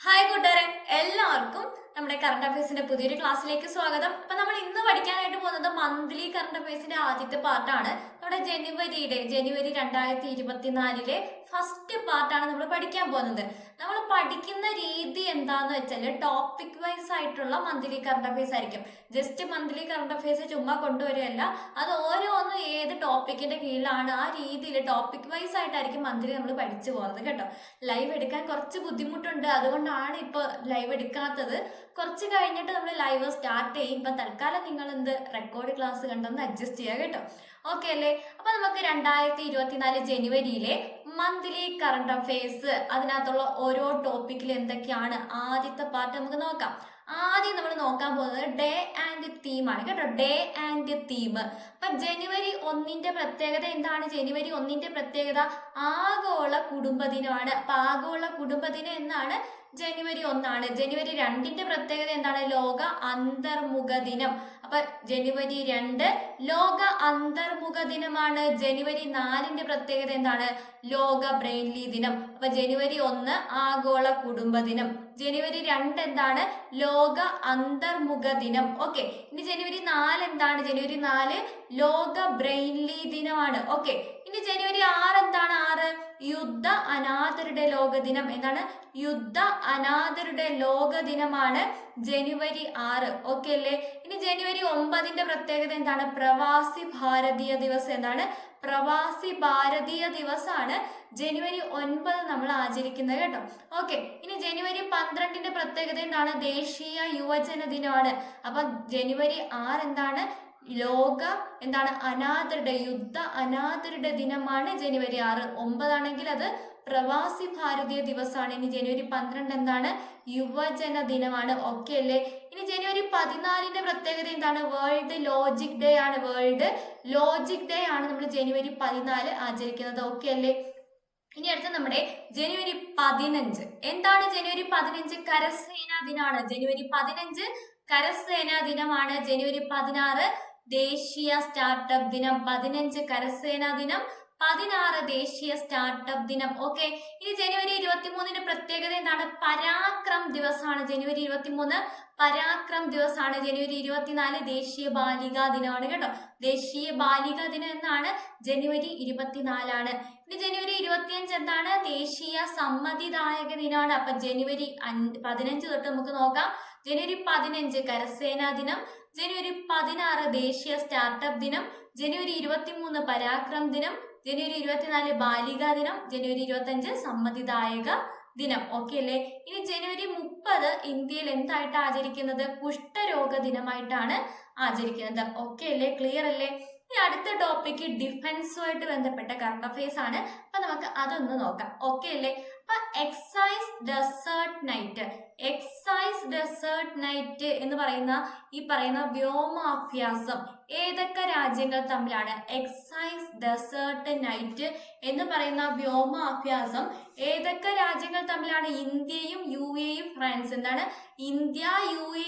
Hi കൂട്ടുകാരെ. എല്ലാവർക്കും നമ്മുടെ കറണ്ട് അഫയേഴ്സിന്റെ പുതിയൊരു ക്ലാസ്സിലേക്ക് സ്വാഗതം. അപ്പൊ നമ്മൾ ഇന്ന് പഠിക്കാനായിട്ട് പോകുന്നത് മന്ത്ലി കറണ്ട് അഫയേഴ്സിന്റെ ആദ്യത്തെ പാർട്ടാണ് നമ്മുടെ ജനുവരിയുടെ ജനുവരി രണ്ടായിരത്തി ഇരുപത്തിനാലിലെ ഫസ്റ്റ് പാർട്ടാണ് നമ്മൾ പഠിക്കാൻ പോകുന്നത്. നമ്മൾ പഠിക്കുന്ന രീതി എന്താന്ന് വെച്ചാൽ ടോപ്പിക് വൈസ് ആയിട്ടുള്ള മന്ത്ലി കറണ്ട് അഫയേഴ്സ് ആയിരിക്കും. ജസ്റ്റ് മന്ത്ലി കറണ്ട് അഫയേഴ്സ് ചുമ്മാ കൊണ്ടുവരികയല്ല. അത് ഓരോന്നും ഏത് ടോപ്പിക്കിന്റെ കീഴിലാണ് ആ രീതിയിൽ ടോപ്പിക് വൈസ് ആയിട്ടായിരിക്കും മന്ത്ലി നമ്മൾ പഠിച്ചു പോകുന്നത് കേട്ടോ. ലൈവ് എടുക്കാൻ കുറച്ച് ബുദ്ധിമുട്ടുണ്ട്. അതുകൊണ്ടാണ് ഇപ്പോൾ ലൈവ് എടുക്കാത്തത്. കുറച്ച് കഴിഞ്ഞിട്ട് നമ്മൾ ലൈവ് സ്റ്റാർട്ട് ചെയ്യും. ഇപ്പം തൽക്കാലം നിങ്ങൾ എന്ത് റെക്കോർഡ് ക്ലാസ് കണ്ടൊന്ന് അഡ്ജസ്റ്റ് ചെയ്യുക കേട്ടോ. ഓക്കെ അല്ലേ? അപ്പൊ നമുക്ക് രണ്ടായിരത്തി ഇരുപത്തിനാല് ജനുവരിയിലെ മന്ത്ലി കറണ്ട് അഫയേഴ്സ് അതിനകത്തുള്ള ഓരോ ടോപ്പിക്കിൽ എന്തൊക്കെയാണ് ആദ്യത്തെ പാർട്ട് നമുക്ക് നോക്കാം. ആദ്യം നമ്മൾ നോക്കാൻ പോകുന്നത് ഡേ ആൻഡ് തീം തീമാണ് കേട്ടോ. ഡേ ആൻഡ് തീം അപ്പൊ ജനുവരി ഒന്നിന്റെ പ്രത്യേകത എന്താണ്? ജനുവരി ഒന്നിന്റെ പ്രത്യേകത ആഗോള കുടുംബദിനമാണ് അപ്പൊ ആഗോള കുടുംബദിനം എന്നാണ് ജനുവരി ഒന്നാണ്. ജനുവരി രണ്ടിന്റെ പ്രത്യേകത എന്താണ്? ലോക അന്തർമുഖ ദിനം. അപ്പൊ ജനുവരി രണ്ട് ലോക അന്തർമുഖ ദിനമാണ്. ജനുവരി നാലിന്റെ പ്രത്യേകത എന്താണ്? ലോക ബ്രെയിൻലി ദിനം. അപ്പൊ ജനുവരി ഒന്ന് ആഗോള കുടുംബ ദിനം. ജനുവരി രണ്ട് എന്താണ്? ലോക അന്തർമുഖ ദിനം. ഓക്കെ. ഇനി ജനുവരി നാല് എന്താണ്? ജനുവരി നാല് ലോക ബ്രെയിൻലി ദിനമാണ്. ഓക്കെ. ഇനി ജനുവരി ആറ് എന്താണ്? യുദ്ധ അനാഥരുടെ ലോകദിനം എന്താണ് യുദ്ധ അനാഥരുടെ ലോകദിനമാണ് ജനുവരി ആറ്. ഓക്കെ അല്ലേ? ഇനി ജനുവരി ഒമ്പതിന്റെ പ്രത്യേകത എന്താണ്? പ്രവാസി ഭാരതീയ ദിവസം എന്താണ്? പ്രവാസി ഭാരതീയ ദിവസമാണ് ജനുവരി ഒൻപത് നമ്മൾ ആചരിക്കുന്നത് കേട്ടോ. ഓക്കെ ഇനി ജനുവരി പന്ത്രണ്ടിന്റെ പ്രത്യേകത എന്താണ്? ദേശീയ യുവജന ദിനമാണ്. അപ്പൊ ജനുവരി ആറ് എന്താണ്? ലോക എന്താണ്? അനാഥരുടെ യുദ്ധ അനാഥരുടെ ദിനമാണ് ജനുവരി ആറ്. ഒമ്പതാണെങ്കിൽ അത് പ്രവാസി ഭാരതീയ ദിവസമാണ്. ഇനി ജനുവരി പന്ത്രണ്ട് എന്താണ്? യുവജന ദിനമാണ്. ഓക്കെ അല്ലേ? ഇനി ജനുവരി പതിനാലിന്റെ പ്രത്യേകത എന്താണ്? വേൾഡ് ലോജിക് ഡേ ആണ്. വേൾഡ് ലോജിക് ഡേ ആണ് നമ്മൾ ജനുവരി പതിനാല് ആചരിക്കുന്നത്. ഓക്കെ അല്ലേ? ഇനി അടുത്ത നമ്മുടെ ജനുവരി പതിനഞ്ച്. എന്താണ് ജനുവരി പതിനഞ്ച്? കരസേനാ ദിനമാണ് ജനുവരി പതിനഞ്ച് കരസേനാ ദിനമാണ്. ജനുവരി പതിനാറ് ദേശീയ സ്റ്റാർട്ടപ്പ് ദിനം പതിനഞ്ച് കരസേനാ ദിനം പതിനാറ് ദേശീയ സ്റ്റാർട്ടപ്പ് ദിനം. ഓക്കെ ഇനി ജനുവരി ഇരുപത്തിമൂന്നിന്റെ പ്രത്യേകത എന്താണ്? പരാക്രം ദിവസമാണ് ജനുവരി ഇരുപത്തിമൂന്ന്. പരാക്രം ദിവസമാണ് ജനുവരി ഇരുപത്തിനാല്. ദേശീയ ബാലികാ ദിനമാണ് കേട്ടോ. ദേശീയ ബാലികാ ദിനം എന്നാണ് ജനുവരി ഇരുപത്തിനാലാണ്. ഇനി ജനുവരി ഇരുപത്തിയഞ്ച് എന്താണ്? ദേശീയ സമ്മതിദായക ദിനമാണ്. അപ്പൊ ജനുവരി പതിനഞ്ച് തൊട്ട് നമുക്ക് നോക്കാം. ജനുവരി പതിനഞ്ച് കരസേനാ ദിനം ജനുവരി പതിനാറ് ദേശീയ സ്റ്റാർട്ടപ്പ് ദിനം ജനുവരി ഇരുപത്തിമൂന്ന് പരാക്രം ദിനം ജനുവരി ഇരുപത്തിനാല് ബാലികാ ദിനം ജനുവരി ഇരുപത്തഞ്ച് സമ്മതിദായക ദിനം. ഓക്കെ അല്ലേ? ഇനി ജനുവരി മുപ്പത് ഇന്ത്യയിൽ എന്തായിട്ട് ആചരിക്കുന്നത്? കുഷ്ഠരോഗ ദിനമായിട്ടാണ് ആചരിക്കുന്നത്. ഓക്കെ അല്ലേ? ക്ലിയർ അല്ലേ? ഇനി അടുത്ത ടോപ്പിക്ക് ഡിഫൻസുമായിട്ട് ബന്ധപ്പെട്ട കറണ്ട് അഫയേഴ്സ് ആണ്. അപ്പൊ നമുക്ക് അതൊന്ന് നോക്കാം. ഓക്കെ അല്ലേ? Exercise Desert Knight exercise Desert Knight എന്ന് പറയുന്ന ഈ പറയുന്ന വ്യോമാഭ്യാസം. ഏതൊക്കെ രാജ്യങ്ങൾ തമ്മിലാണ് എക്സൈസ് ഡെസേർട്ട് നൈറ്റ് എന്ന് പറയുന്ന വ്യോമാഭ്യാസം? ഏതൊക്കെ രാജ്യങ്ങൾ തമ്മിലാണ് ഇന്ത്യയും യു എയും ഫ്രാൻസ്? എന്താണ്? ഇന്ത്യ യു എയും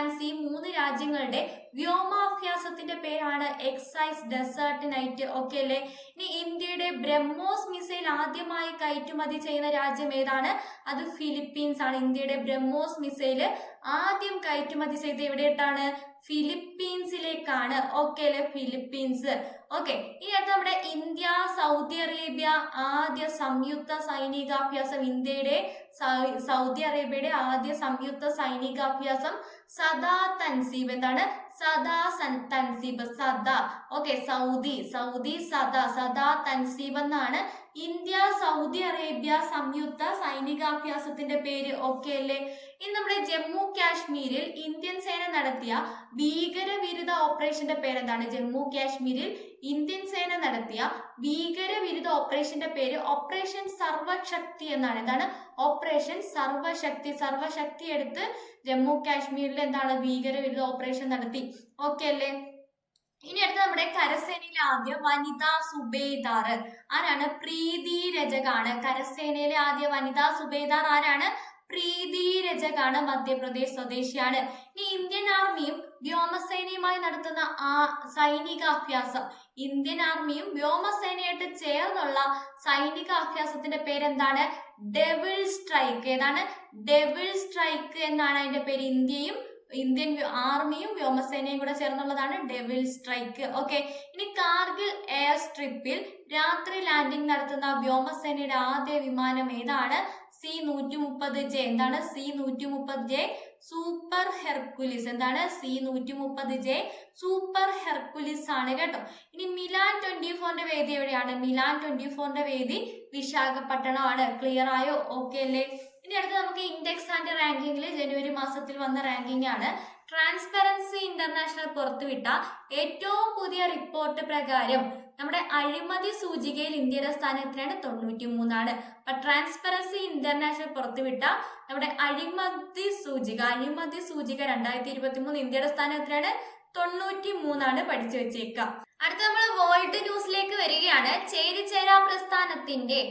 ഫ്രാൻസ് ഈ മൂന്ന് രാജ്യങ്ങളുടെ വ്യോമാഭ്യാസത്തിന്റെ പേരാണ് എക്സൈസ് ഡെസേർട്ട് നൈറ്റ് ഓക്കെ അല്ലേ? ഇനി ഇന്ത്യയുടെ ബ്രഹ്മോസ് മിസൈൽ ആദ്യമായി കയറ്റുമതി ചെയ്യുന്ന രാജ്യം ഏതാണ്? അത് ഫിലിപ്പീൻസ് ആണ്. ഇന്ത്യയുടെ ബ്രഹ്മോസ് മിസൈൽ ആദ്യം കയറ്റുമതി ചെയ്ത് എവിടെയിട്ടാണ്? ഫിലിപ്പീൻസിലേക്കാണ് ഓക്കെ അല്ലേ? ഫിലിപ്പീൻസ് ഓക്കെ ഇനി അടുത്ത നമ്മുടെ ഇന്ത്യ സൗദി അറേബ്യ ആദ്യ സംയുക്ത സൈനികാഭ്യാസം ഇന്ത്യയുടെ സൗദി അറേബ്യയുടെ ആദ്യ സംയുക്ത സൈനികാഭ്യാസം സദാ തൻസീബ്. എന്താണ്? സദാ തൻസീബ് സദാ. ഓക്കെ സൗദി സൗദി സദാ സദാ തൻസീബ് എന്നാണ് ഇന്ത്യ സൗദി അറേബ്യ സംയുക്ത സൈനികാഭ്യാസത്തിന്റെ പേര് ഒക്കെ അല്ലേ? ഇനി നമ്മുടെ ജമ്മു കാശ്മീരിൽ ഇന്ത്യൻ സേന നടത്തിയ ഭീകരവിരുദ്ധ ഓപ്പറേഷന്റെ പേരെന്താണ്? ജമ്മു കാശ്മീരിൽ ഇന്ത്യൻ സേന നടത്തിയ ഭീകരവിരുദ്ധ ഓപ്പറേഷന്റെ പേര് ഓപ്പറേഷൻ സർവശക്തി എന്നാണ്. എന്താണ്? ഓപ്പറേഷൻ സർവശക്തി സർവശക്തി എടുത്ത് ജമ്മു കാശ്മീരിൽ എന്താണ്? ഭീകരവിരുദ്ധ ഓപ്പറേഷൻ നടത്തി. ഓക്കെ അല്ലേ? ഇനി അടുത്ത നമ്മുടെ കരസേനയിലെ ആദ്യ വനിതാ സുബേദാർ. ആരാണ്? പ്രീതി രജകാണ്. കരസേനയിലെ ആദ്യ വനിതാ സുബേദാർ ആരാണ്? പ്രീതി രജകാണ് മധ്യപ്രദേശ് സ്വദേശിയാണ്. ഇനി ഇന്ത്യൻ ആർമിയും വ്യോമസേനയുമായി നടത്തുന്ന ആ സൈനിക അഭ്യാസം ഇന്ത്യൻ ആർമിയും വ്യോമസേനയായിട്ട് ചേർന്നുള്ള സൈനിക അഭ്യാസത്തിന്റെ പേരെന്താണ്? Devil Strike. ഏതാണ്? ഡെവിൾ സ്ട്രൈക്ക് എന്നാണ് അതിന്റെ പേര്. ഇന്ത്യയും ഇന്ത്യൻ ആർമിയും വ്യോമസേനയും കൂടെ ചേർന്നുള്ളതാണ് ഡെവിൽ സ്ട്രൈക്ക് ഓക്കെ ഇനി കാർഗിൽ എയർ സ്ട്രിപ്പിൽ രാത്രി ലാൻഡിംഗ് നടത്തുന്ന വ്യോമസേനയുടെ ആദ്യ വിമാനം ഏതാണ്? സി നൂറ്റി മുപ്പത് ജെ എന്താണ്? സി നൂറ്റി മുപ്പത് ജെ സൂപ്പർ ഹെർക്കുലിസ് എന്താണ്? സി നൂറ്റി മുപ്പത് ജെ സൂപ്പർ ഹെർക്കുലിസ് ആണ് കേട്ടോ. ഇനി മിലാൻ ട്വന്റി ഫോറിന്റെ വേദി എവിടെയാണ്? മിലാൻ ട്വന്റി ഫോറിന്റെ വേദി വിശാഖപട്ടണമാണ്. ക്ലിയർ ആയോ? ഓക്കെ അല്ലേ? ഇനി അടുത്ത് നമുക്ക് ഇൻഡെക്സ് ആൻഡ് റാങ്കിങ്ങിൽ ജനുവരി മാസത്തിൽ വന്ന റാങ്കിങ് ആണ്. ട്രാൻസ്പെറൻസി ഇന്റർനാഷണൽ പുറത്തുവിട്ട ഏറ്റവും പുതിയ റിപ്പോർട്ട് പ്രകാരം നമ്മുടെ അഴിമതി സൂചികയിൽ ഇന്ത്യയുടെ സ്ഥാനം എത്രയാണ്? തൊണ്ണൂറ്റി മൂന്നാണ് അപ്പൊ ട്രാൻസ്പെറൻസി ഇന്റർനാഷണൽ പുറത്തുവിട്ട നമ്മുടെ അഴിമതി സൂചിക അഴിമതി സൂചിക രണ്ടായിരത്തി ഇരുപത്തി മൂന്ന് ഇന്ത്യയുടെ സ്ഥാനം എത്രയാണ്? തൊണ്ണൂറ്റി മൂന്നാണ് പഠിച്ചു വെച്ചേക്കുക അടുത്ത നമ്മൾ വേൾഡ് ന്യൂസിലേക്ക് വരികയാണ്. ചേരിചേരാ പ്രസ്ഥാനത്തിന്റെ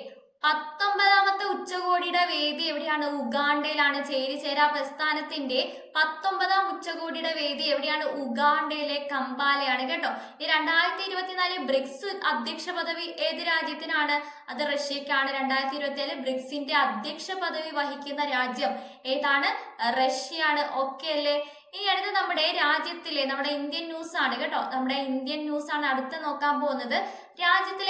പത്തൊമ്പതാമത്തെ ഉച്ചകോടിയുടെ വേദി എവിടെയാണ്? ഉഗാണ്ടയിലാണ്. ചേരിചേരാ പ്രസ്ഥാനത്തിന്റെ പത്തൊമ്പതാം ഉച്ചകോടിയുടെ വേദി എവിടെയാണ്? ഉഗാണ്ടയിലെ കമ്പാലയാണ് കേട്ടോ. ഈ രണ്ടായിരത്തി ഇരുപത്തിനാല് ബ്രിക്സ് അധ്യക്ഷ പദവി ഏത് രാജ്യത്തിനാണ്? അത് റഷ്യക്കാണ്. രണ്ടായിരത്തി ഇരുപത്തിനാല് ബ്രിക്സിന്റെ അധ്യക്ഷ പദവി വഹിക്കുന്ന രാജ്യം ഏതാണ്? റഷ്യയാണ്. ഓക്കെ അല്ലേ? ഇനി അടുത്ത നമ്മുടെ രാജ്യത്തിലെ നമ്മുടെ ഇന്ത്യൻ ന്യൂസ് ആണ് കേട്ടോ. നമ്മുടെ ഇന്ത്യൻ ന്യൂസ് ആണ് അടുത്ത് നോക്കാൻ പോകുന്നത്. രാജ്യത്തിലെ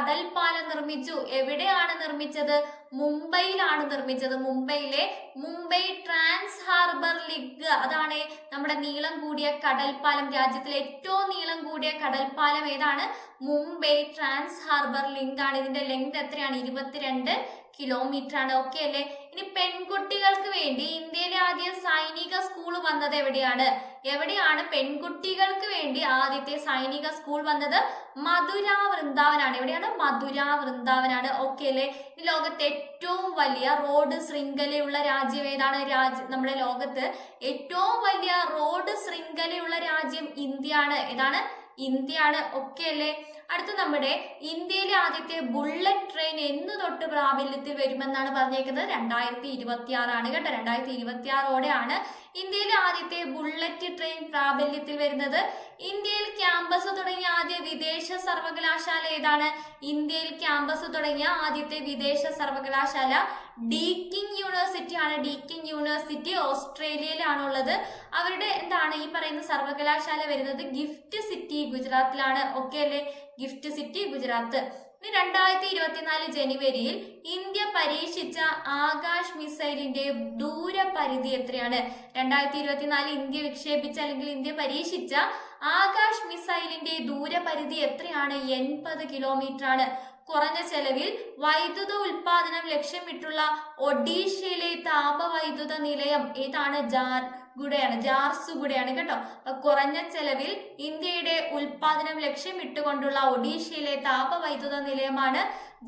കടൽ പാലം നിർമ്മിച്ചു. എവിടെയാണ് നിർമ്മിച്ചത്? മുംബൈയിലാണ് നിർമ്മിച്ചത്. മുംബൈയിലെ മുംബൈ ട്രാൻസ് ഹാർബർ ലിഗ്. അതാണ് നമ്മുടെ നീളം കൂടിയ കടൽപ്പാലം. രാജ്യത്തിലെ ഏറ്റവും നീളം കൂടിയ കടൽപ്പാലം ഏതാണ്? മുംബൈ ട്രാൻസ് ഹാർബർ ലിങ്ക് ആണ്. ഇതിന്റെ ലെങ്ത് എത്രയാണ്? ഇരുപത്തിരണ്ട് കിലോമീറ്റർ ആണ്. ഓക്കെ അല്ലേ? ഇനി പെൺകുട്ടികൾക്ക് വേണ്ടി ഇന്ത്യയിലെ ആദ്യ സൈനിക സ്കൂൾ വന്നത് എവിടെയാണ്? എവിടെയാണ് പെൺകുട്ടികൾക്ക് വേണ്ടി ആദ്യത്തെ സൈനിക സ്കൂൾ വന്നത്? മധുര വൃന്ദാവനാണ്. എവിടെയാണ്? മധുര വൃന്ദാവനാണ്. ഓക്കെ അല്ലേ? ലോകത്തെ ഏറ്റവും വലിയ റോഡ് ശൃംഖലയുള്ള രാജ്യം ഏതാണ്? രാജ്യം നമ്മുടെ ലോകത്ത് ഏറ്റവും വലിയ റോഡ് ശൃംഖലയുള്ള രാജ്യം ഇന്ത്യയാണ്. ഏതാണ്? ഇന്ത്യയാണ്. ഓക്കെ അല്ലേ? അടുത്ത നമ്മുടെ ഇന്ത്യയിലെ ആദ്യത്തെ ബുള്ളറ്റ് ട്രെയിൻ എന്ന് തൊട്ട് പ്രാബല്യത്തിൽ വരുമെന്നാണ് പറഞ്ഞേക്കുന്നത്. രണ്ടായിരത്തി ഇരുപത്തി ആറാണ് കേട്ടോ. രണ്ടായിരത്തി ഇരുപത്തി ആറോടെയാണ് ഇന്ത്യയിലെ ആദ്യത്തെ ബുള്ളറ്റ് ട്രെയിൻ പ്രാബല്യത്തിൽ വരുന്നത്. ഇന്ത്യയിൽ ക്യാമ്പസ് തുടങ്ങിയ ആദ്യ വിദേശ സർവകലാശാല ഏതാണ്? ഇന്ത്യയിൽ ക്യാമ്പസ് തുടങ്ങിയ ആദ്യത്തെ വിദേശ സർവകലാശാല ഡീക്കിംഗ് യൂണിവേഴ്സിറ്റി ആണ്. ഡീക്കിംഗ് യൂണിവേഴ്സിറ്റി ഓസ്ട്രേലിയയിലാണുള്ളത്. അവരുടെ എന്താണ് ഈ പറയുന്ന സർവകലാശാല വരുന്നത്? ഗിഫ്റ്റ് സിറ്റി ഗുജറാത്തിലാണ്. ഓക്കെ അല്ലേ? GIFT City Gujarat. രണ്ടായിരത്തി ഇരുപത്തിനാല് ജനുവരിയിൽ ഇന്ത്യ പരീക്ഷിച്ച ആകാശ് മിസൈലിന്റെ ദൂരപരിധി എത്രയാണ്? രണ്ടായിരത്തി ഇരുപത്തിനാല് ഇന്ത്യ വിക്ഷേപിച്ച അല്ലെങ്കിൽ ഇന്ത്യ പരീക്ഷിച്ച ആകാശ് മിസൈലിന്റെ ദൂരപരിധി എത്രയാണ്? എൺപത് കിലോമീറ്റർ ആണ് കുറഞ്ഞ ചെലവിൽ വൈദ്യുത ഉൽപാദനം ലക്ഷ്യമിട്ടുള്ള ഒഡീഷയിലെ താപവൈദ്യുത നിലയം ഏതാണ്? ജാർ ഗുഡയാണ് ജാർസ് ഗുഡയാണ് കേട്ടോ. കുറഞ്ഞ ചെലവിൽ ഇന്ത്യയുടെ ഉൽപാദനം ലക്ഷ്യമിട്ടുകൊണ്ടുള്ള ഒഡീഷയിലെ താപവൈദ്യുത നിലയമാണ്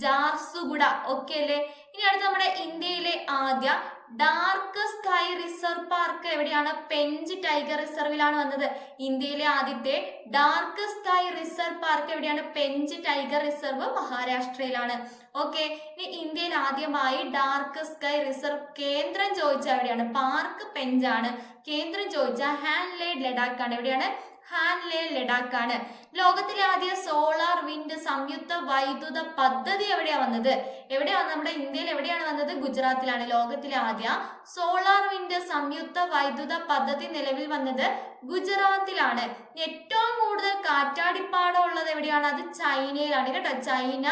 ജാർസുഗുഡ ഓക്കെ അല്ലേ? ഇനി അടുത്ത് നമ്മുടെ ഇന്ത്യയിലെ ആദ്യ ഡാർക്ക് സ്കൈ റിസർവ് പാർക്ക് എവിടെയാണ്? പെഞ്ച് ടൈഗർ റിസർവിലാണ് വന്നത്. ഇന്ത്യയിലെ ആദ്യത്തെ ഡാർക്ക് സ്കൈ റിസർവ് പാർക്ക് എവിടെയാണ്? പെഞ്ച് ടൈഗർ റിസർവ് മഹാരാഷ്ട്രയിലാണ്. ഓക്കെ ഇനി ഇന്ത്യയിൽ ആദ്യമായി ഡാർക്ക് സ്കൈ റിസർവ് കേന്ദ്രം ചോദിച്ച എവിടെയാണ്? പാർക്ക് പെഞ്ചാണ് കേന്ദ്രം ചോദിച്ച ഹാൻഡ്ലേഡ് ലഡാക്ക് ആണ്. എവിടെയാണ്? ഹാൻഡ്ലേ ലഡാക്ക് ആണ്. ലോകത്തിലെ ആദ്യ സോളാർ വിൻഡ് സംയുക്ത വൈദ്യുത പദ്ധതി എവിടെയാണ് വന്നത്? എവിടെയാണ് നമ്മുടെ ഇന്ത്യയിൽ എവിടെയാണ് വന്നത്? ഗുജറാത്തിലാണ്. ലോകത്തിലെ ആദ്യ സോളാർ വിൻഡ് സംയുക്ത വൈദ്യുത പദ്ധതി നിലവിൽ വന്നത് ഗുജറാത്തിലാണ്. ഏറ്റവും കൂടുതൽ കാറ്റാടിപ്പാടം ഉള്ളത് എവിടെയാണ്? അത് ചൈനയിലാണ് കേട്ടോ. ചൈന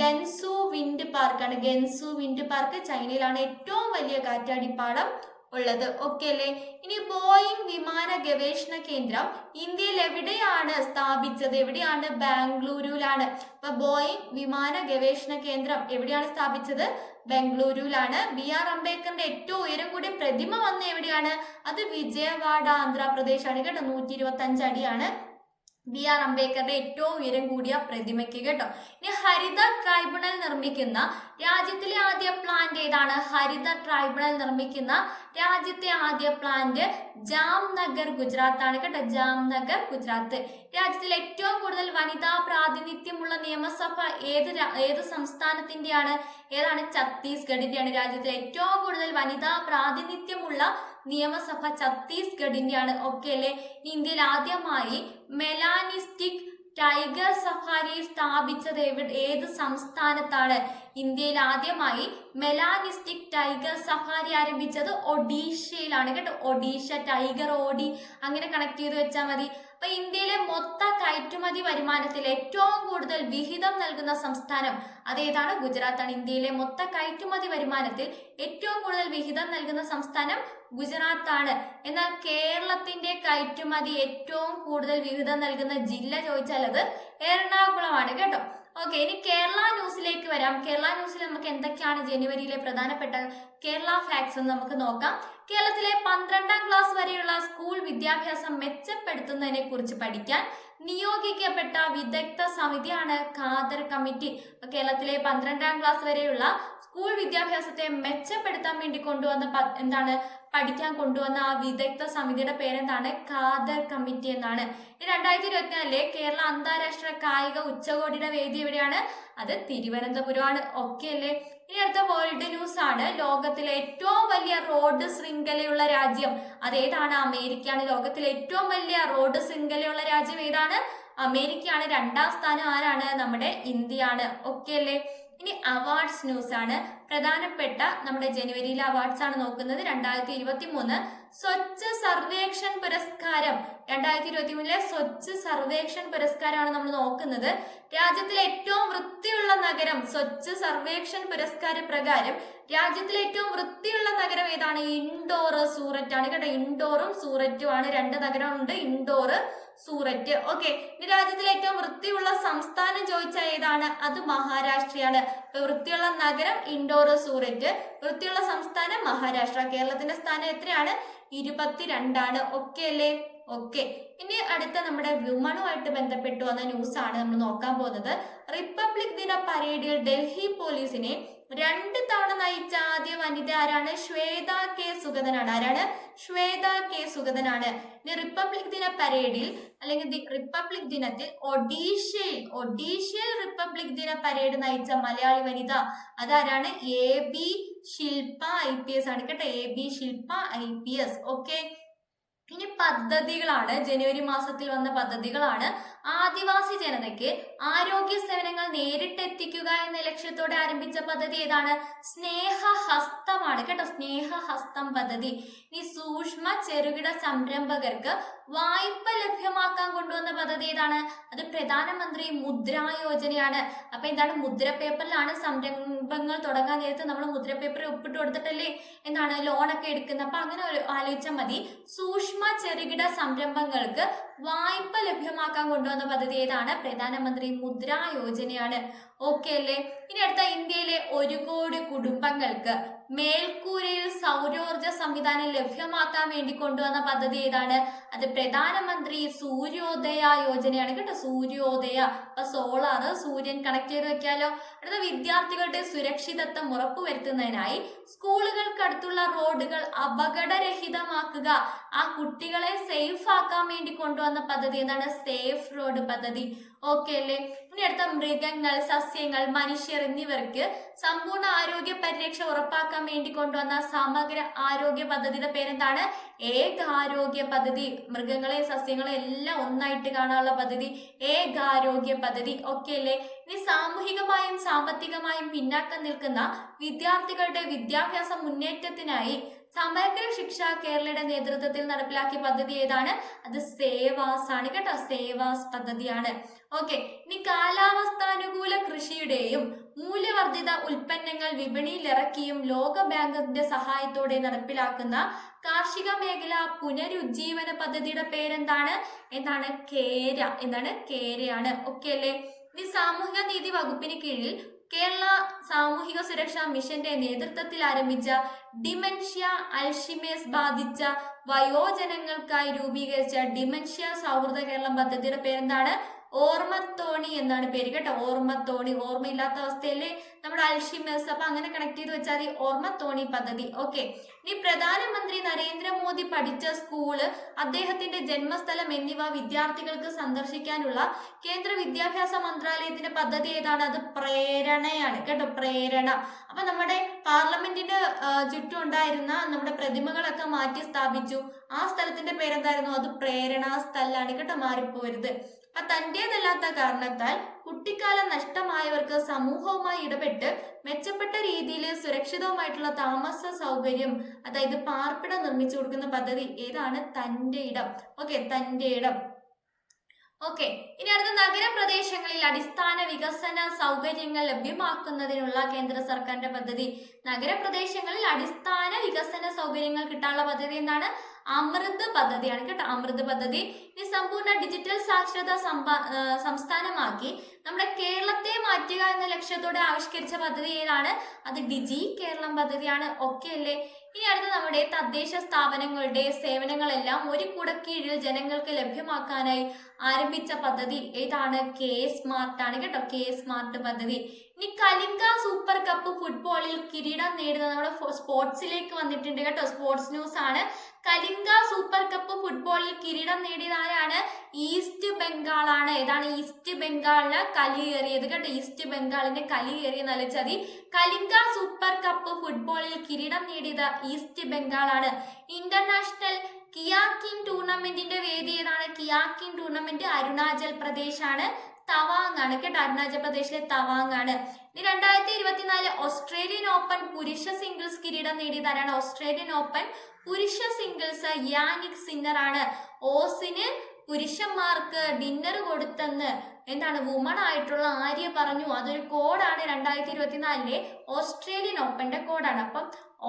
ഗൻസു വിൻഡ് പാർക്കാണ് ഗൻസു വിൻഡ് പാർക്ക് ചൈനയിലാണ് ഏറ്റവും വലിയ കാറ്റാടിപ്പാടം ഉള്ളത്. ഓക്കെ അല്ലേ? ഇനി ബോയിങ് വിമാന ഗവേഷണ കേന്ദ്രം ഇന്ത്യയിൽ എവിടെയാണ് സ്ഥാപിച്ചത്? എവിടെയാണ് ബാംഗ്ലൂരുവിലാണ് അപ്പൊ ബോയിങ് വിമാന ഗവേഷണ കേന്ദ്രം എവിടെയാണ് സ്ഥാപിച്ചത്? ബംഗളൂരുവിലാണ് ബി ആർ അംബേദ്കറിന്റെ ഏറ്റവും ഉയരം കൂടിയ പ്രതിമ വന്ന എവിടെയാണ്? അത് വിജയവാഡ ആന്ധ്രാപ്രദേശ് ആണ് കേട്ടോ. നൂറ്റി ഇരുപത്തി അഞ്ച് അടിയാണ് ബി ആർ അംബേദ്കറുടെ ഏറ്റവും ഉയരം കൂടിയ പ്രതിമയ്ക്ക് കേട്ടോ. ഇനി ഹരിത ട്രൈബ്യൂണൽ നിർമ്മിക്കുന്ന രാജ്യത്തിലെ ആദ്യ പ്ലാന്റ് ഏതാണ്? ഹരിത ട്രൈബ്യൂണൽ നിർമ്മിക്കുന്ന രാജ്യത്തെ ആദ്യ പ്ലാന്റ് ജാംനഗർ ഗുജറാത്ത് ആണ് കേട്ടോ. ജാംനഗർ ഗുജറാത്ത്. രാജ്യത്തിൽ ഏറ്റവും കൂടുതൽ വനിതാ പ്രാതിനിധ്യമുള്ള നിയമസഭ ഏത് ഏത് സംസ്ഥാനത്തിന്റെയാണ് ഏതാണ്? ഛത്തീസ്ഗഡിന്റെയാണ് രാജ്യത്തിൽ ഏറ്റവും കൂടുതൽ വനിതാ പ്രാതിനിധ്യമുള്ള നിയമസഭ ഛത്തീസ്ഗഡിന്റെയാണ്. ഓക്കെ അല്ലെ? ഇന്ത്യയിൽ ആദ്യമായി മെലാനിസ്റ്റിക് ടൈഗർ സഫാരി സ്ഥാപിച്ചത് ഏത് സംസ്ഥാനത്താണ്? ഇന്ത്യയിൽ ആദ്യമായി മെലാനിസ്റ്റിക് ടൈഗർ സഫാരി ആരംഭിച്ചത് ഒഡീഷയിലാണ്. കേട്ടോ? ഒഡീഷ ടൈഗർ ഓഡി അങ്ങനെ കണക്ട് ചെയ്ത് വെച്ചാൽ മതി. അപ്പൊ ഇന്ത്യയിലെ മൊത്ത കയറ്റുമതി വരുമാനത്തിൽ ഏറ്റവും കൂടുതൽ വിഹിതം നൽകുന്ന സംസ്ഥാനം അതേതാണ് ഗുജറാത്താണ് ഇന്ത്യയിലെ മൊത്ത കയറ്റുമതി വരുമാനത്തിൽ ഏറ്റവും കൂടുതൽ വിഹിതം നൽകുന്ന സംസ്ഥാനം ഗുജറാത്താണ് എന്നാൽ കേരളത്തിന്റെ കയറ്റുമതി ഏറ്റവും കൂടുതൽ വിഹിതം നൽകുന്ന ജില്ല ചോദിച്ചാൽ അത് എറണാകുളമാണ് കേട്ടോ. ഓക്കെ ഇനി കേരള ന്യൂസിലേക്ക് വരാം. കേരള ന്യൂസിൽ നമുക്ക് എന്തൊക്കെയാണ് ജനുവരിയിലെ പ്രധാനപ്പെട്ട കേരള ഫാക്ട്സ് എന്ന് നമുക്ക് നോക്കാം. കേരളത്തിലെ പന്ത്രണ്ടാം ക്ലാസ് വരെയുള്ള സ്കൂൾ വിദ്യാഭ്യാസം മെച്ചപ്പെടുത്തുന്നതിനെ കുറിച്ച് പഠിക്കാൻ നിയോഗിക്കപ്പെട്ട വിദഗ്ധ സമിതിയാണ് ഖാദർ കമ്മിറ്റി. കേരളത്തിലെ പന്ത്രണ്ടാം ക്ലാസ് വരെയുള്ള സ്കൂൾ വിദ്യാഭ്യാസത്തെ മെച്ചപ്പെടുത്താൻ വേണ്ടി കൊണ്ടുവന്ന എന്താണ് പഠിക്കാൻ കൊണ്ടുവന്ന ആ വിദഗ്ധ സമിതിയുടെ പേരെന്താണ്? ഖാദർ കമ്മിറ്റി എന്നാണ്. രണ്ടായിരത്തി ഇരുപത്തിനാലിലെ കേരള അന്താരാഷ്ട്ര കായിക ഉച്ചകോടിയുടെ വേദി എവിടെയാണ്? അത് തിരുവനന്തപുരമാണ്. ഓക്കെ അല്ലേ? ഇനി അടുത്ത വേൾഡ് ന്യൂസ് ആണ്. ലോകത്തിലെ ഏറ്റവും വലിയ റോഡ് ശൃംഖലയുള്ള രാജ്യം അതേതാണ്? അമേരിക്കയാണ്. ലോകത്തിലെ ഏറ്റവും വലിയ റോഡ് ശൃംഖലയുള്ള രാജ്യം ഏതാണ്? അമേരിക്കയാണ്. രണ്ടാം സ്ഥാനം ആരാണ്? നമ്മുടെ ഇന്ത്യയാണ്. ഓക്കെ അല്ലേ? ഇനി അവാർഡ്സ് ന്യൂസ് ആണ്. പ്രധാനപ്പെട്ട നമ്മുടെ ജനുവരിയിലെ അവാർഡ്സ് ആണ് നോക്കുന്നത്. രണ്ടായിരത്തി ഇരുപത്തി മൂന്ന് സ്വച്ഛ സർവേക്ഷൺ പുരസ്കാരം. രണ്ടായിരത്തി ഇരുപത്തി മൂന്നിലെ സ്വച്ഛ സർവേക്ഷൺ പുരസ്കാരമാണ് നമ്മൾ നോക്കുന്നത്. രാജ്യത്തിലെ ഏറ്റവും വൃത്തിയുള്ള നഗരം സ്വച്ഛ സർവേക്ഷൻ പുരസ്കാര പ്രകാരം രാജ്യത്തിലെ ഏറ്റവും വൃത്തിയുള്ള നഗരം ഏതാണ്? ഇൻഡോർ സൂററ്റ് ആണ് കേട്ടോ. ഇൻഡോറും സൂററ്റും ആണ്. രണ്ട് നഗരമുണ്ട്. ഇൻഡോർ സൂററ്റ്. ഓക്കെ രാജ്യത്തിലെ ഏറ്റവും വൃത്തിയുള്ള സംസ്ഥാനം ചോദിച്ചാൽ ഏതാണ്? അത് മഹാരാഷ്ട്രയാണ്. വൃത്തിയുള്ള നഗരം ഇൻഡോർ സൂററ്റ്. വൃത്തിയുള്ള സംസ്ഥാനം മഹാരാഷ്ട്ര. കേരളത്തിന്റെ സ്ഥാനം എത്രയാണ്? ഇരുപത്തിരണ്ടാണ്. ഓക്കെ അല്ലേ? ഓക്കെ ഇനി അടുത്ത നമ്മുടെ വിമണുമായിട്ട് ബന്ധപ്പെട്ടു വന്ന ന്യൂസ് ആണ് നമ്മൾ നോക്കാൻ പോകുന്നത്. റിപ്പബ്ലിക് ദിന പരേഡിൽ ഡൽഹി പോലീസിനെ രണ്ട് തവണ നയിച്ച ആദ്യ വനിത ആരാണ്? ശ്വേത കെ സുഗതനാണ്. ആരാണ്? ശ്വേത കെ സുഗതനാണ്. ഇനി റിപ്പബ്ലിക് ദിന പരേഡിൽ അല്ലെങ്കിൽ റിപ്പബ്ലിക് ദിനത്തിൽ ഒഡീഷയിൽ ഒഡീഷയിൽ റിപ്പബ്ലിക് ദിന പരേഡ് നയിച്ച മലയാളി വനിത അതാരാണ്? A B Shilpa I P S ആണ് കേട്ടോ. A B Shilpa I P S. Okay. ഇനി പദ്ധതികളാണ്. ജനുവരി മാസത്തിൽ വന്ന പദ്ധതികളാണ്. ആദിവാസി ജനതയ്ക്ക് ആരോഗ്യ സേവനങ്ങൾ നേരിട്ട് എത്തിക്കുക എന്ന ലക്ഷ്യത്തോടെ ആരംഭിച്ച പദ്ധതി ഏതാണ്? സ്നേഹഹസ്തമാണ് കേട്ടോ. സ്നേഹഹസ്തം പദ്ധതി. ഈ സൂക്ഷ്മ ചെറുകിട സംരംഭകർക്ക് വായ്പ ലഭ്യമാക്കാൻ കൊണ്ടുവന്ന പദ്ധതി ഏതാണ്? അത് പ്രധാനമന്ത്രി മുദ്രാ യോജനയാണ്. അപ്പൊ എന്താണ്? മുദ്ര പേപ്പറിലാണ് സംരംഭങ്ങൾ തുടങ്ങാൻ നേരത്ത് നമ്മൾ മുദ്ര പേപ്പർ ഒപ്പിട്ട് കൊടുത്തിട്ടല്ലേ എന്താണ് ലോണൊക്കെ എടുക്കുന്നത്. അപ്പൊ അങ്ങനെ ആലോചിച്ചാൽ മതി. സൂക്ഷ്മ ചെറുകിട സംരംഭങ്ങൾക്ക് വായ്പ ലഭ്യമാക്കാൻ കൊണ്ടുവന്ന പദ്ധതി ഏതാണ്? പ്രധാനമന്ത്രി മുദ്രാ യോജനയാണ്. ഓക്കെ അല്ലേ? ഇനി അടുത്ത ഇന്ത്യയിലെ ഒരു കോടി കുടുംബങ്ങൾക്ക് മേൽക്കൂരയിൽ സൗരോർജ സംവിധാനം ലഭ്യമാക്കാൻ വേണ്ടി കൊണ്ടുവന്ന പദ്ധതി ഏതാണ്? അത് പ്രധാനമന്ത്രി സൂര്യോദയ യോജനയാണ് കേട്ടോ. സൂര്യോദയ. അപ്പൊ സോളാർ സൂര്യൻ കണക്ട് ചെയ്ത് വെക്കാലോ. അടുത്ത വിദ്യാർത്ഥികളുടെ സുരക്ഷിതത്വം ഉറപ്പുവരുത്തുന്നതിനായി സ്കൂളുകൾക്കടുത്തുള്ള റോഡുകൾ അപകടരഹിതമാക്കുക. ആ കുട്ടികളെ സേഫ് ആക്കാൻ വേണ്ടി കൊണ്ടുവന്ന പദ്ധതി എന്താണ് സേഫ് റോഡ് പദ്ധതി. ഓക്കെ അല്ലേ? ഇനി അടുത്ത മൃഗങ്ങൾ സസ്യങ്ങൾ മനുഷ്യർ എന്നിവർക്ക് സമ്പൂർണ ആരോഗ്യ പരിരക്ഷ ഉറപ്പാക്കാൻ വേണ്ടി കൊണ്ടുവന്ന സമഗ്ര ആരോഗ്യ പദ്ധതിയുടെ പേരെന്താണ്? ഏക ആരോഗ്യ പദ്ധതി. മൃഗങ്ങളെ സസ്യങ്ങളെ എല്ലാം ഒന്നായിട്ട് കാണാനുള്ള പദ്ധതി. ഏക ആരോഗ്യ പദ്ധതി. ഒക്കെ അല്ലേ? ഇനി സാമൂഹികമായും സാമ്പത്തികമായും പിന്നാക്കം നിൽക്കുന്ന വിദ്യാർത്ഥികളുടെ വിദ്യാഭ്യാസ മുന്നേറ്റത്തിനായി സമഗ്ര ശിക്ഷ കേരളയുടെ നേതൃത്വത്തിൽ നടപ്പിലാക്കിയ പദ്ധതി ഏതാണ്? അത് സേവാസ് ആണ് കേട്ടോ. സേവാസ് പദ്ധതിയാണ്. ഓക്കെ. ഇനി കാലാവസ്ഥാനുകൂല കൃഷിയുടെയും മൂല്യവർദ്ധിത ഉൽപ്പന്നങ്ങൾ വിപണിയിൽ ഇറക്കിയും ലോക ബാങ്കിന്റെ സഹായത്തോടെ നടപ്പിലാക്കുന്ന കാർഷിക മേഖല പുനരുജ്ജീവന പദ്ധതിയുടെ പേരെന്താണ്? എന്താണ് കേര. എന്താണ് കേരയാണ്. ഓക്കെ അല്ലേ? ഇനി സാമൂഹിക നീതി വകുപ്പിന് കീഴിൽ കേരള സാമൂഹിക സുരക്ഷാ മിഷന്റെ നേതൃത്വത്തിൽ ആരംഭിച്ച ഡിമെൻഷ്യ അൽഷിമേസ് ബാധിച്ച വയോജനങ്ങൾക്കായി രൂപീകരിച്ച ഡിമെൻഷ്യ സൗഹൃദ കേരളം പദ്ധതിയുടെ പേരെന്താണ്? ഓർമ്മത്തോണി എന്നാണ് പേര് കേട്ടോ. ഓർമ്മത്തോണി ഓർമ്മയില്ലാത്ത അവസ്ഥയല്ലേ? നമ്മുടെ അൽഷിമേഴ്സ് അപ്പൊ അങ്ങനെ കണക്ട് ചെയ്ത് വെച്ചാൽ മതി ഓർമ്മത്തോണി പദ്ധതി. ഓക്കെ ഇനി പ്രധാനമന്ത്രി നരേന്ദ്രമോദി പഠിച്ച സ്കൂൾ അദ്ദേഹത്തിന്റെ ജന്മസ്ഥലം എന്നിവ വിദ്യാർത്ഥികൾക്ക് സന്ദർശിക്കാനുള്ള കേന്ദ്ര വിദ്യാഭ്യാസ മന്ത്രാലയത്തിന്റെ പദ്ധതി ഏതാണ്? അത് പ്രേരണയാണ് കേട്ടോ പ്രേരണ. അപ്പൊ നമ്മുടെ പാർലമെന്റിന്റെ ചുറ്റും ഉണ്ടായിരുന്ന നമ്മുടെ പ്രതിമകളൊക്കെ മാറ്റി സ്ഥാപിച്ചു. ആ സ്ഥലത്തിന്റെ പേരെന്തായിരുന്നു? അത് പ്രേരണാ സ്ഥലാണ് കേട്ടോ മാറിപ്പോരുത് അപ്പൊ തന്റേതല്ലാത്ത കാരണത്താൽ കുട്ടിക്കാലം നഷ്ടമായവർക്ക് സമൂഹവുമായി ഇടപെട്ട് മെച്ചപ്പെട്ട രീതിയിൽ സുരക്ഷിതവുമായിട്ടുള്ള താമസ സൗകര്യം അതായത് പാർപ്പിടം നിർമ്മിച്ചു കൊടുക്കുന്ന പദ്ധതി ഏതാണ്? തന്റെ ഇടം. ഓക്കെ തന്റെ ഇടം. ഓക്കെ ഇനി അടുത്ത നഗരപ്രദേശങ്ങളിൽ അടിസ്ഥാന വികസന സൗകര്യങ്ങൾ ലഭ്യമാക്കുന്നതിനുള്ള കേന്ദ്ര സർക്കാരിന്റെ പദ്ധതി. നഗരപ്രദേശങ്ങളിൽ അടിസ്ഥാന വികസന സൗകര്യങ്ങൾ കിട്ടാനുള്ള പദ്ധതി എന്താണ്? അമൃത് പദ്ധതിയാണ് കേട്ടോ അമൃത് പദ്ധതി. ഇനി സമ്പൂർണ ഡിജിറ്റൽ സാക്ഷരത സംസ്ഥാനമാക്കി നമ്മുടെ കേരളത്തെ മാറ്റുക എന്ന ലക്ഷ്യത്തോടെ ആവിഷ്കരിച്ച പദ്ധതി ഏതാണ്? അത് ഡിജി കേരളം പദ്ധതിയാണ്. ഒക്കെ അല്ലേ? ഇനി അടുത്ത നമ്മുടെ തദ്ദേശ സ്ഥാപനങ്ങളുടെ സേവനങ്ങളെല്ലാം ഒരു കുടക്കീഴിൽ ജനങ്ങൾക്ക് ലഭ്യമാക്കാനായി ആരംഭിച്ച പദ്ധതി ഏതാണ്? കെ സ്മാർട്ട് ആണ് കേട്ടോ കെ സ്മാർട്ട് പദ്ധതി. ഇനി കലിംഗ സൂപ്പർ കപ്പ് ഫുട്ബോളിൽ കിരീടം നേടുന്ന നമ്മുടെ സ്പോർട്സിലേക്ക് വന്നിട്ടുണ്ട് കേട്ടോ. സ്പോർട്സ് ന്യൂസ് ആണ്. കലിംഗ സൂപ്പർ കപ്പ് ഫുട്ബോളിൽ കിരീടം നേടിയത് ആരാണ്? ഈസ്റ്റ് ബംഗാളാണ് ഏതാണ് ഈസ്റ്റ് ബംഗാളിന് കലിയേറിയത് കേട്ടോ. ഈസ്റ്റ് ബംഗാളിന്റെ കലി ഏറിയ നലച്ചതി കലിംഗ സൂപ്പർ കപ്പ് ഫുട്ബോളിൽ കിരീടം നേടിയത് ഈസ്റ്റ് ബംഗാളാണ് ഇന്റർനാഷണൽ കിയാക്കിൻ ടൂർണമെന്റിന്റെ വേദി ഏതാണ്? കിയാക്കിൻ ടൂർണമെന്റ് അരുണാചൽ പ്രദേശ് ആണ്. തവാങ് ആണ് കേട്ടോ അരുണാചൽ പ്രദേശിലെ തവാങ് ആണ് രണ്ടായിരത്തി ഇരുപത്തിനാല് ഓസ്ട്രേലിയൻ ഓപ്പൺ പുരുഷ സിംഗിൾസ് കിരീടം നേടിയത് ആരാണ് ഓസ്ട്രേലിയൻ ഓപ്പൺ പുരുഷ സിംഗിൾസ് യാനിക് സിന്നർ ആണ് ഓസിന് പുരുഷന്മാർക്ക് ഡിന്നർ കൊടുത്തെന്ന് എന്താണ്? വുമൺ ആയിട്ടുള്ള ആര്യ പറഞ്ഞു. അതൊരു കോഡാണ് രണ്ടായിരത്തി ഇരുപത്തിനാലിലെ ഓസ്ട്രേലിയൻ ഓപ്പന്റെ കോഡാണ്. അപ്പം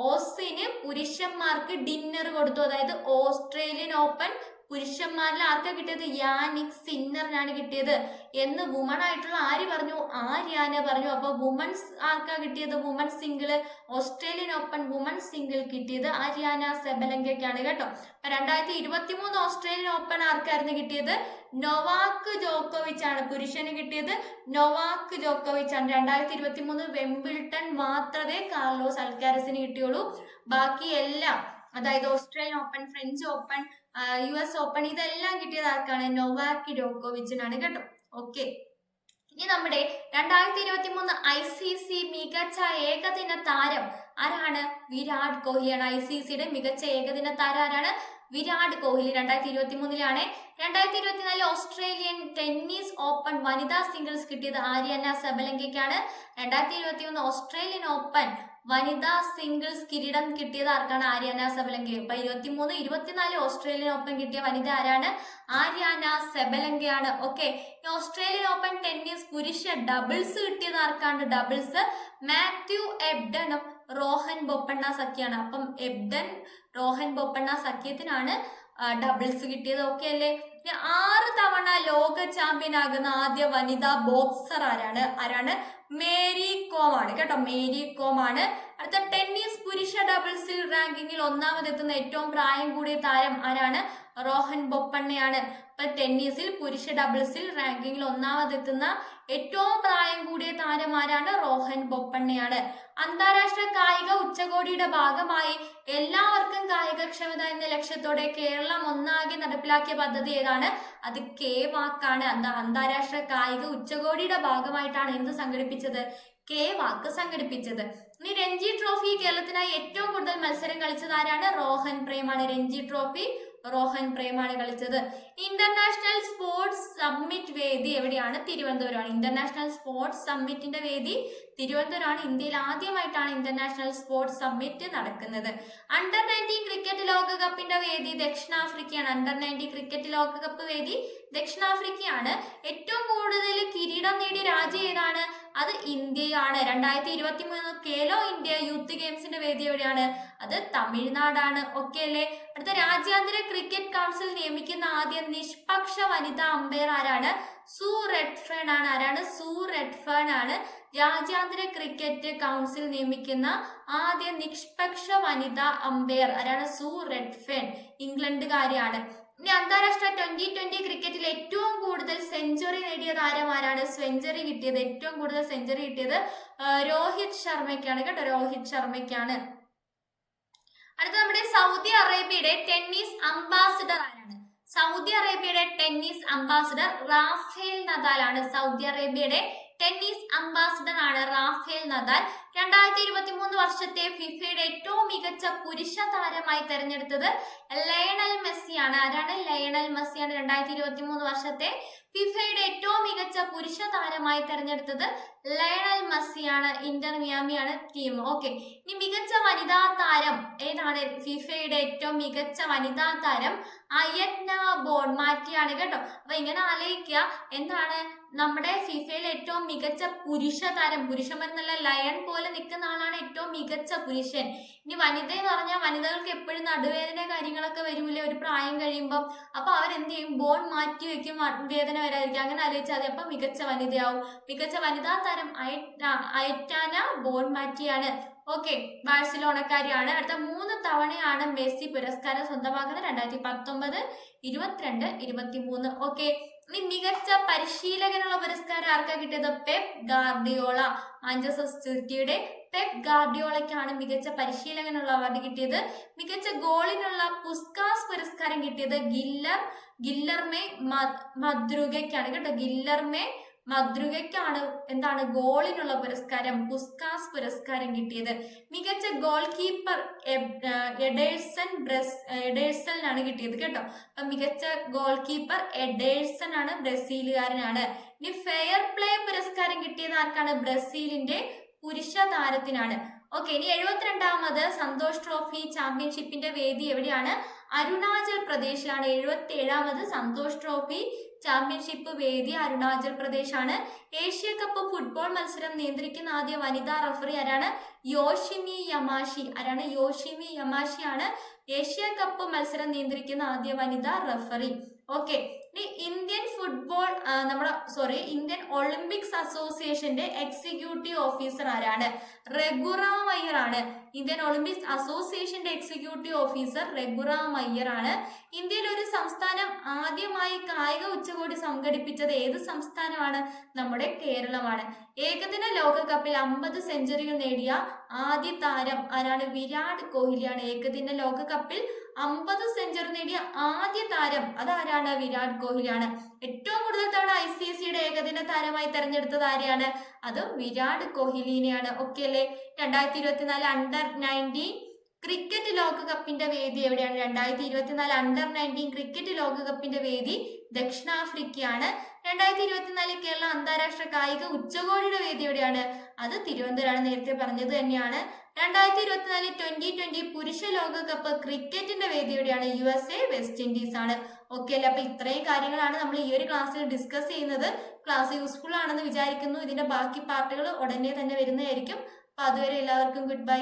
ഓസിന് പുരുഷന്മാർക്ക് ഡിന്നർ കൊടുത്തു. അതായത് ഓസ്ട്രേലിയൻ ഓപ്പൺ പുരുഷന്മാരിൽ ആർക്കാ കിട്ടിയത്? യാനിക് സിന്നറിനാണ് കിട്ടിയത്. എന്ന് വുമൺ ആയിട്ടുള്ള ആര് പറഞ്ഞു? ആര്യാന പറഞ്ഞു. അപ്പൊ വുമൻസ് ആർക്കാ കിട്ടിയത്? Woman single Australian open woman single കിട്ടിയത് ആര്യാന സെബലങ്കയ്ക്കാണ് കേട്ടോ. രണ്ടായിരത്തി ഇരുപത്തി മൂന്ന് ഓസ്ട്രേലിയൻ ഓപ്പൺ ആർക്കായിരുന്നു കിട്ടിയത്? നൊവാക്ക് ജോക്കോവിച്ച് ആണ് പുരുഷന് കിട്ടിയത്. നൊവാക്ക് ജോക്കോവിച്ച് ആണ് രണ്ടായിരത്തി ഇരുപത്തി മൂന്ന് വെമ്പിൾട്ടൺ മാത്രമേ കാർലോസ് അൽക്കാരസിന് കിട്ടിയുള്ളൂ. ബാക്കി എല്ലാം അതായത് Australian open French open U S open ഇതെല്ലാം കിട്ടിയത് ആർക്കാണ്? നൊവാക് ഡോക്കോവിച്ചിനാണ് കേട്ടോ. ഓക്കെ ഇനി നമ്മുടെ രണ്ടായിരത്തി ഇരുപത്തി മൂന്ന് ഐ സി സി മികച്ച ഏകദിന താരം ആരാണ്? വിരാട് കോഹ്ലിയാണ്. ഐ സി സിയുടെ മികച്ച ഏകദിന താരം ആരാണ്? വിരാട് കോഹ്ലി രണ്ടായിരത്തി ഇരുപത്തി മൂന്നിലാണ് രണ്ടായിരത്തി ഇരുപത്തിനാല് ഓസ്ട്രേലിയൻ ടെന്നീസ് ഓപ്പൺ വനിതാ സിംഗിൾസ് കിട്ടിയത് ആര്യന സബലങ്കയ്ക്കാണ് രണ്ടായിരത്തി ഇരുപത്തി മൂന്ന് ഓസ്ട്രേലിയൻ ഓപ്പൺ വനിതാ സിംഗിൾസ് കിരീടം കിട്ടിയത് ആർക്കാണ്? ആര്യാന സെബലങ്ക അപ്പൊ ഇരുപത്തി മൂന്ന് ഇരുപത്തിനാല് ഓസ്ട്രേലിയൻ ഓപ്പൺ കിട്ടിയ വനിത ആരാണ്? ആര്യാന സെബലങ്കയാണ്. ഓക്കെ. ഓസ്ട്രേലിയൻ ഓപ്പൺ ടെന്നീസ് പുരുഷ ഡബിൾസ് കിട്ടിയത് ആർക്കാണ്? ഡബിൾസ് മാത്യു എബ്ഡനും റോഹൻ ബൊപ്പണ്ണ സഖ്യാണ്. അപ്പം എബ്ഡൻ റോഹൻ ബൊപ്പണ്ണ സഖ്യത്തിനാണ് ഡബിൾസ് കിട്ടിയത്. ഓക്കെ അല്ലേ? ആറ് തവണ ലോക ചാമ്പ്യൻ ആകുന്ന ആദ്യ വനിതാ ബോക്സർ ആരാണ്? ആരാണ്? മേരി കോം ആണ്. കേട്ടോ മേരി കോം ആണ്. അടുത്ത ടെന്നീസ് പുരുഷ ഡബിൾസിൽ റാങ്കിങ്ങിൽ ഒന്നാമതെത്തുന്ന ഏറ്റവും പ്രായം കൂടിയ താരം ആരാണ്? റോഹൻ ബൊപ്പണ്ണയാണ്. ഇപ്പൊ ടെന്നീസിൽ പുരുഷ ഡബിൾസിൽ റാങ്കിങ്ങിൽ ഒന്നാമതെത്തുന്ന ഏറ്റവും പ്രായം കൂടിയ താരമാരാണ് റോഹൻ ബൊപ്പണ്ണയാണ്. അന്താരാഷ്ട്ര കായിക ഉച്ചകോടിയുടെ ഭാഗമായി എല്ലാവർക്കും കായികക്ഷമത എന്ന ലക്ഷ്യത്തോടെ കേരളം ഒന്നാകെ നടപ്പിലാക്കിയ പദ്ധതി ഏതാണ്? അത് കെ വാക്കാണ്. അന്താരാഷ്ട്ര കായിക ഉച്ചകോടിയുടെ ഭാഗമായിട്ടാണ് എന്ത് സംഘടിപ്പിച്ചത്? കെ വാക്ക് സംഘടിപ്പിച്ചത്. ഇനി രഞ്ജി ട്രോഫി കേരളത്തിനായി ഏറ്റവും കൂടുതൽ മത്സരം കളിച്ചത് ആരാണ്? റോഹൻ പ്രേമാണ്. രഞ്ജി ട്രോഫി റോഹൻ പ്രേമാണ് കളിച്ചത്. ഇന്റർനാഷണൽ സ്പോർട്സ് സമ്മിറ്റ് വേദി എവിടെയാണ്? തിരുവനന്തപുരമാണ്. ഇന്റർനാഷണൽ സ്പോർട്സ് സമ്മിറ്റിന്റെ വേദി തിരുവനന്തപുരമാണ്. ഇന്ത്യയിൽ ആദ്യമായിട്ടാണ് ഇന്റർനാഷണൽ സ്പോർട്സ് സമ്മിറ്റ് നടക്കുന്നത്. അണ്ടർ നയന്റീൻ ക്രിക്കറ്റ് ലോകകപ്പിന്റെ വേദി ദക്ഷിണാഫ്രിക്കയാണ്. അണ്ടർ നയന്റീൻ ക്രിക്കറ്റ് ലോകകപ്പ് വേദി ദക്ഷിണാഫ്രിക്കയാണ്. ഏറ്റവും കൂടുതൽ കിരീടം നേടിയ രാജ്യം ഏതാണ്? അത് ഇന്ത്യയാണ്. രണ്ടായിരത്തി ഇരുപത്തി മൂന്ന് കേലോ ഇന്ത്യ യൂത്ത് ഗെയിംസിന്റെ വേദി എവിടെയാണ്? അത് തമിഴ്നാടാണ്. ഓക്കെ അല്ലേ? അടുത്ത രാജ്യാന്തര ക്രിക്കറ്റ് കൗൺസിൽ നിയമിക്കുന്ന ആദ്യ നിഷ്പക്ഷ വനിതാ അമ്പയർ ആരാണ്? സു റെഡ്ഫേൺ ആണ്. ആരാണ്? സു റെഡ്ഫേൺ ആണ്. രാജ്യാന്തര ക്രിക്കറ്റ് കൗൺസിൽ നിയമിക്കുന്ന ആദ്യ നിഷ്പക്ഷ വനിതാ അമ്പയർ ആരാണ്? സു റെഡ്ഫേൺ. ഇംഗ്ലണ്ടുകാരിയാണ്. ഇനി അന്താരാഷ്ട്ര ട്വന്റി ട്വന്റി ക്രിക്കറ്റിൽ ഏറ്റവും കൂടുതൽ സെഞ്ചുറി നേടിയ താരമാരാണ് സെഞ്ചുറി കിട്ടിയത്. ഏറ്റവും കൂടുതൽ സെഞ്ചുറി കിട്ടിയത് രോഹിത് ശർമ്മയ്ക്കാണ് കേട്ടോ. രോഹിത് ശർമ്മയ്ക്കാണ്. അടുത്ത നമ്മുടെ സൗദി അറേബ്യയുടെ ടെന്നീസ് അംബാസിഡർ ആരാണ്? സൗദി അറേബ്യയുടെ ടെന്നീസ് അംബാസിഡർ റാഫേൽ നദാലാണ് സൗദി അറേബ്യയുടെ ടെന്നീസ് അംബാസിഡർ ആണ് റാഫേൽ നദാൽ. രണ്ടായിരത്തി ഇരുപത്തി മൂന്ന് വർഷത്തെ ഫിഫയുടെ ഏറ്റവും മികച്ച പുരുഷ താരമായി തെരഞ്ഞെടുത്തത് ലയണൽ മെസ്സിയാണ്. ആരാണ്? ലയണൽ മെസ്സിയാണ് രണ്ടായിരത്തി ഇരുപത്തി മൂന്ന് വർഷത്തെ ഫിഫയുടെ ഏറ്റവും മികച്ച പുരുഷ താരമായി തെരഞ്ഞെടുത്തത് ലയണൽ മെസ്സിയാണ്. ഇന്റർ മിയാമിയാണ് ടീം. ഓക്കെ. ഇനി മികച്ച വനിതാ താരം ഏതാണ്? ഫിഫയുടെ ഏറ്റവും മികച്ച വനിതാ താരം അയറ്റ്ന ബോൺ മാറ്റിയാണ് കേട്ടോ. അപ്പൊ ഇങ്ങനെ ആലോചിക്കുക. എന്താണ് നമ്മുടെ ഫിഫയിലെ ഏറ്റവും മികച്ച പുരുഷ താരം എന്നല്ല ലയൺ പോലെ നിൽക്കുന്ന ആളാണ് ഏറ്റവും മികച്ച പുരുഷൻ. ഇനി വനിത എന്ന് പറഞ്ഞാൽ വനിതകൾക്ക് എപ്പോഴും നടുവേദന കാര്യങ്ങളൊക്കെ വരൂലേ? ഒരു പ്രായം കഴിയുമ്പോൾ അപ്പൊ അവരെന്ത് ചെയ്യും? ബോൺ മാറ്റി വെക്കും വേദന വരാതിരിക്കും. അങ്ങനെ ആലോചിച്ചാൽ അപ്പൊ മികച്ച വനിതയാവും. മികച്ച വനിതാ താരം അയറ്റ- അയറ്റാന ബോൺ മാറ്റിയാണ്. ഓക്കെ ബാഴ്സലോണക്കാരിയാണ്. അടുത്ത മൂന്ന് തവണയാണ് മെസ്സി പുരസ്കാരം സ്വന്തമാക്കുന്നത്. രണ്ടായിരത്തി പത്തൊമ്പത് ഇരുപത്തിരണ്ട് ഇരുപത്തി മൂന്ന് ഓക്കെ ഇനി മികച്ച പരിശീലകനുള്ള പുരസ്കാരം ആർക്കാ കിട്ടിയത്? Pep Guardiola. മാഞ്ചസ്റ്റർ സിറ്റിയുടെ പെപ് ഗാർഡിയോളയ്ക്കാണ് മികച്ച പരിശീലകനുള്ള അവാർഡ് കിട്ടിയത്. മികച്ച ഗോളിനുള്ള പുസ്കാസ് പുരസ്കാരം കിട്ടിയത് ഗില്ലർ ഗില്ലർമേ മദ്രുഗയ്ക്കാണ് കേട്ടോ ഗില്ലർമേ മദ്രുഗയ്ക്കാണ് എന്താണ് ഗോളിനുള്ള പുരസ്കാരം പുസ്കാസ് പുരസ്കാരം കിട്ടിയത്. മികച്ച ഗോൾ കീപ്പർ എഡേഴ്സൺ ബ്രസ് എഡേഴ്സണിനാണ് കിട്ടിയത് കേട്ടോ. അപ്പൊ മികച്ച ഗോൾ കീപ്പർ എഡേഴ്സൺ ആണ് ബ്രസീലുകാരനാണ്. ഇനി ഫെയർ പ്ലേ പുരസ്കാരം കിട്ടിയത് ആർക്കാണ്? ബ്രസീലിന്റെ പുരുഷ താരത്തിനാണ്. ഓക്കെ ഇനി എഴുപത്തിരണ്ടാമത് സന്തോഷ് ട്രോഫി ചാമ്പ്യൻഷിപ്പിന്റെ വേദി എവിടെയാണ്? അരുണാചൽ പ്രദേശിലാണ്. എഴുപത്തി ഏഴാമത് സന്തോഷ് ട്രോഫി ചാമ്പ്യൻഷിപ്പ് വേദി അരുണാചൽ പ്രദേശാണ്. ഏഷ്യ കപ്പ് ഫുട്ബോൾ മത്സരം നിയന്ത്രിക്കുന്ന ആദ്യ വനിതാ റഫറി ആരാണ്? Yoshimi Yamashita. ആരാണ്? യോഷിമി യമാഷി ആണ് ഏഷ്യ കപ്പ് മത്സരം നിയന്ത്രിക്കുന്ന ആദ്യ വനിതാ റഫറി ഓക്കെ ഇനി ഇന്ത്യൻ ഫുട്ബോൾ നമ്മുടെ സോറി ഇന്ത്യൻ ഒളിമ്പിക്സ് അസോസിയേഷന്റെ എക്സിക്യൂട്ടീവ് ഓഫീസർ ആരാണ്? റെഗുറാം അയ്യർ ആണ്. ഇന്ത്യൻ ഒളിമ്പിക്സ് അസോസിയേഷന്റെ എക്സിക്യൂട്ടീവ് ഓഫീസർ റഘുറാം അയ്യർ ആണ് ഇന്ത്യയിൽ ഒരു സംസ്ഥാനം ആദ്യമായി കായിക ഉച്ചകോടി സംഘടിപ്പിച്ചത് ഏത് സംസ്ഥാനമാണ്? നമ്മുടെ കേരളമാണ്. ഏകദിന ലോകകപ്പിൽ അമ്പത് സെഞ്ചുറികൾ നേടിയ ആദ്യ താരം ആരാണ്? വിരാട് കോഹ്ലിയാണ്. ഏകദിന ലോകകപ്പിൽ അമ്പത് സെഞ്ചുറി നേടിയ ആദ്യ താരം അതാരാണ്? വിരാട് കോഹ്ലിയാണ്. ഏറ്റവും കൂടുതൽ തവണ ഐ സി എസ് താരമായി തെരഞ്ഞെടുത്തത് ആരെയാണ്? അത് വിരാട് കോഹ്ലിനെയാണ്. ഓക്കെ അല്ലേ? രണ്ടായിരത്തി ഇരുപത്തിനാല് അണ്ടർ നയന്റീൻ ക്രിക്കറ്റ് ലോകകപ്പിന്റെ വേദി എവിടെയാണ്? രണ്ടായിരത്തി ഇരുപത്തിനാല് അണ്ടർ നയന്റീൻ ക്രിക്കറ്റ് ലോകകപ്പിന്റെ വേദി ദക്ഷിണാഫ്രിക്കയാണ്. രണ്ടായിരത്തി ഇരുപത്തിനാല് കേരള അന്താരാഷ്ട്ര കായിക ഉച്ചകോടിയുടെ വേദി എവിടെയാണ്? അത് തിരുവനന്തപുരമാണ് നേരത്തെ പറഞ്ഞത് തന്നെയാണ്. രണ്ടായിരത്തി ഇരുപത്തിനാല് ട്വന്റി ട്വന്റി പുരുഷ ലോകകപ്പ് ക്രിക്കറ്റിന്റെ വേദി എവിടെയാണ്? U S A West Indies ആണ്. ഓക്കെ അല്ലെ? അപ്പൊ ഇത്രയും കാര്യങ്ങളാണ് നമ്മൾ ഈ ഒരു ക്ലാസ്സിൽ ഡിസ്കസ് ചെയ്യുന്നത്. ക്ലാസ് യൂസ്ഫുൾ ആണെന്ന് വിചാരിക്കുന്നു. ഇതിന്റെ ബാക്കി പാർട്ടുകൾ ഉടനെ തന്നെ വരുന്നതായിരിക്കും. അപ്പൊ അതുവരെ എല്ലാവർക്കും ഗുഡ് ബൈ.